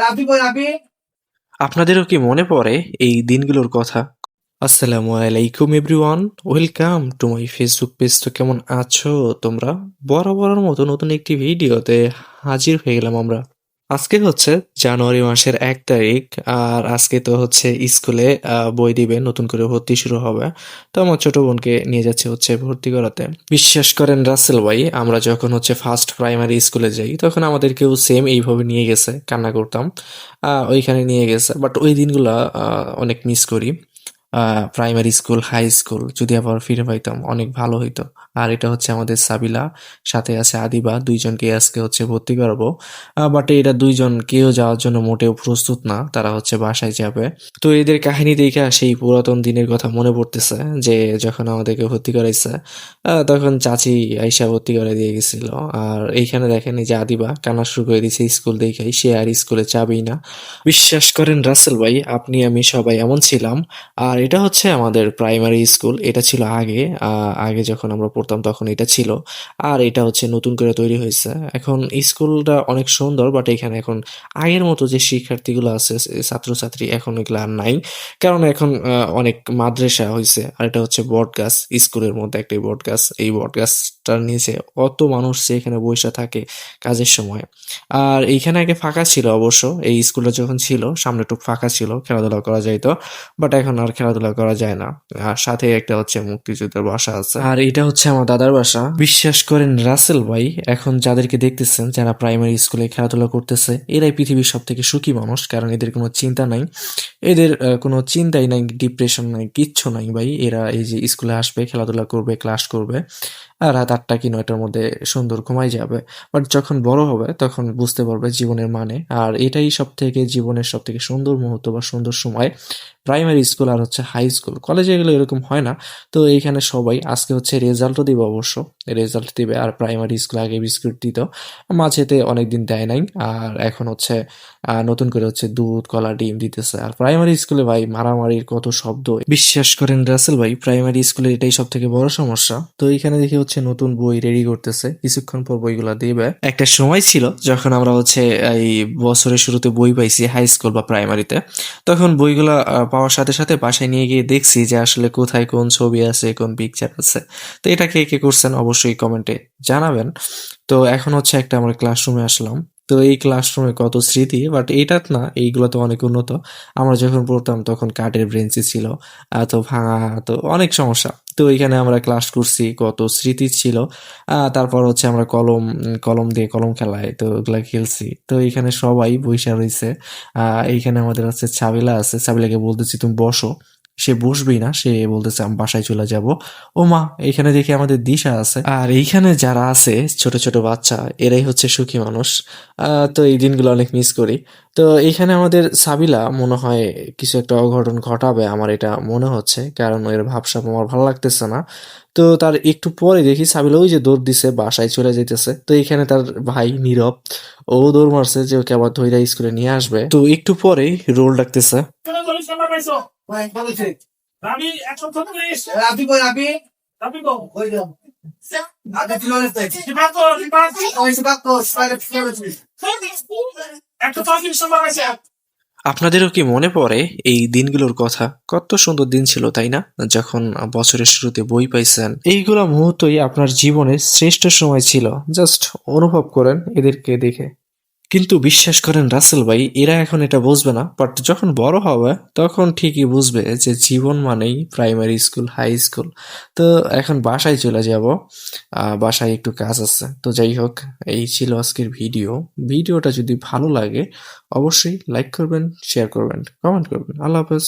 রাবি কই রাবি আপনাদেরও কি মনে পড়ে এই দিনগুলোর কথা? আসসালামু আলাইকুম everyone welcome to my Facebook page তো কেমন আছো তোমরা? বরাবরের মতো নতুন একটি ভিডিওতে হাজির হয়ে গেলাম আমরা। আজকে হচ্ছে জানুয়ারি মাসের এক তারিখ, আর আজকে তো হচ্ছে স্কুলে বই দিবে, নতুন করে ভর্তি শুরু হবে। তো আমার ছোট বোনকে নিয়ে যাচ্ছে হচ্ছে ভর্তি করাতে। বিশ্বাস করেন রাসেল ভাই, আমরা যখন হচ্ছে ফার্স্ট প্রাইমারি স্কুলে যাই, তখন আমাদেরকেও সেম এইভাবে নিয়ে গেছে, কান্না করতাম। ওইখানে নিয়ে গেছে বাট ওই দিনগুলা অনেক মিস করি। প্রাইমারি স্কুল হাই স্কুল যদি আবার ফিরে পাইতাম, অনেক ভালো হইতো। আর এটা হচ্ছে আমাদের সাবিলা, সাথে আছে আদিবা, দুইজনকে আজকে হচ্ছে ভর্তি করাবো। বাট এরা দুইজন কেউ যাওয়ার জন্য মোটেও প্রস্তুত না, তারা হচ্ছে বাসায় যাবে। তো এদের কাহিনী দেখে সেই পুরাতন দিনের কথা মনে পড়তেছে, যে যখন আমাদেরকে ভর্তি করাইছে তখন চাচি আইসা ভর্তি করে দিয়ে গেছিল। আর এইখানে দেখেন যে আদিবা, কান্না শুরু করে দিয়েছে স্কুল দেখেই, সে আর স্কুলে যাবেই না। বিশ্বাস করেন রাসেল ভাই, আপনি আমি সবাই এমন ছিলাম, আর এটা হচ্ছে আমাদের প্রাইমারি স্কুল এটা ছিল আগে আগে যখন আমরা পড়তাম তখন এটা ছিল, আর এটা হচ্ছে নতুন করে তৈরি হয়েছে। এখন স্কুলটা অনেক সুন্দর বাট এখানে এখন আগের মতো যে শিক্ষার্থীগুলো আছে ছাত্রছাত্রী এখন এগুলো আর নাই। কারণ এখন অনেক মাদ্রাসা হয়েছে আর এটা হচ্ছে বট গাছ স্কুলের মধ্যে একটি বট গাছ এই বট গাছটার নিচে অত মানুষ যে এখানে বসে থাকে কাজের সময়। আর এইখানে আগে ফাঁকা ছিল অবশ্য, এই স্কুলটা যখন ছিল, সামনে একটু ফাঁকা ছিল, খেলাধুলা করা যাইতো বাট এখন আর খেলাধুলা করা যায় না। আর সাথে একটা হচ্ছে মুক্তিযুদ্ধের বাসা আছে। আর এটা হচ্ছে আমার দাদার বাসা। বিশ্বাস করেন রাসেল ভাই, এখন যাদেরকে দেখতেছেন, যারা প্রাইমারি স্কুলে খেলাধুলা করতেছে, এরাই পৃথিবীর সব থেকে সুখী মানুষ, কারণ এদের কোনো চিন্তা নাই। এদের কোনো চিন্তাই নাই ডিপ্রেশন নাই, কিচ্ছু নাই ভাই। এরা এই যে স্কুলে আসবে, খেলাধুলা করবে ক্লাস করবে, আর রাত আটটা কি নয়টার মধ্যে সুন্দর ঘুমাই যাবে। বাট যখন বড় হবে, তখন বুঝতে পারবে জীবনের মানে। আর এটাই সব থেকে জীবনের সব থেকে সুন্দর মুহূর্ত বা সুন্দর সময়। প্রাইমারি স্কুল আর হচ্ছে হাই স্কুল। কলেজে এগুলো এরকম হয় না। তো এইখানে সবাই আজকে হচ্ছে রেজাল্টও দিবে অবশ্য। রেজাল্ট দিবে আর প্রাইমারি স্কুল আগে বিস্কুট দিত। মাঝেতে অনেকদিন দেয় নাই। আর এখন হচ্ছে নতুন করে হচ্ছে দুধ, কলা, ডিম দিতেছে। আর প্রাইমারি স্কুলে ভাই মারামারির কত শব্দ। বিশ্বাস করেন রাসেল ভাই, প্রাইমারি স্কুলে এটাই সব থেকে বড় সমস্যা। তো এখানে দেখি হচ্ছে নতুন বই রেডি করতেছে। কিছুক্ষণ পর বইগুলা দিবে। একটা সময় ছিল যখন আমরা হচ্ছে এই বছরের শুরুতে বই পাইছি হাই স্কুল বা প্রাইমারিতে। তখন বইগুলা পাওয়ার সাথে সাথে বাসায় নিয়ে গিয়ে দেখছি যে আসলে কোথায় কোন ছবি আছে, কোন পিকচার আছে। তো এটা কে কে করছেন অবশ্যই কমেন্টে জানাবেন। তো এখন হচ্ছে একটা আমরা ক্লাসরুমে আসলাম। তো এই ক্লাসরুমে কত স্মৃতি বাট এইটা না, এইগুলো তো অনেক উন্নত। আমরা যখন পড়তাম তখন কাঠের ব্রেঞ্চি ছিল এত ভাঙা, তো অনেক সমস্যা। তো এখানে আমরা ক্লাস করছি কত স্মৃতি ছিল। তারপর হচ্ছে আমরা কলম কলম দিয়ে কলম খেলায় তো ওগুলা খেলছি। তো এখানে সবাই বৈশা রয়েছে। এইখানে আমাদের হচ্ছে ছাবিলা আছে। ছাবিলাকে বলতেছি, তুমি বসো। সে বসবেই না, সে বলতেছে, আমি বাসায় চলে যাব। ও মা, এখানে দেখি আমাদের দিশা আছে। আর এইখানে যারা আছে, ছোট ছোট বাচ্চা, এরাই হচ্ছে সুখী মানুষ। তো এই দিনগুলো অনেক মিস করি। তো এইখানে আমাদের সাবিলা, মনে হয় কিছু একটা অঘটন ঘটাবে আমার এটা মনে হচ্ছে, কারণ এর ভাবসাপ আমার ভালো লাগতেছে না। তো তার একটু পরে দেখি সাবিলা ওই যে দৌড় দিছে, বাসায় চলে যাইতেছে। তো এখানে তার ভাই নীরব, ও দৌড় মারছে যে ওকে আবার ধৈরা স্কুলে নিয়ে আসবে। তো একটু পরেই রোল ডাকতেছে। চল্লিশ নাম্বার পাইছো বলেছে রাবি রাবি কই রাবি? রাবি কো কই দাও পাইছে আপনাদেরও কি মনে পড়ে এই দিনগুলোর কথা? কত সুন্দর দিন ছিল তাই না? যখন বছরের শুরুতে বই পাইছেন। এইগুলো মুহূর্তই আপনার জীবনের শ্রেষ্ঠ সময় ছিল। জাস্ট অনুভব করেন এদেরকে দেখে। কিন্তু বিশ্বাস করেন রাসেল ভাই, এরা এখন এটা বুঝবে না বাট যখন বড় হবে, তখন ঠিকই বুঝবে যে জীবন মানেই প্রাইমারি স্কুল হাই স্কুল তো এখন বাসায় চলে যাব বাসায় একটু কাজ আছে। তো যাই হোক, এই ছিল আজকের ভিডিও ভিডিওটা যদি ভালো লাগে, অবশ্যই লাইক করবেন শেয়ার করবেন কমেন্ট করবেন। আল্লাহ হাফেজ।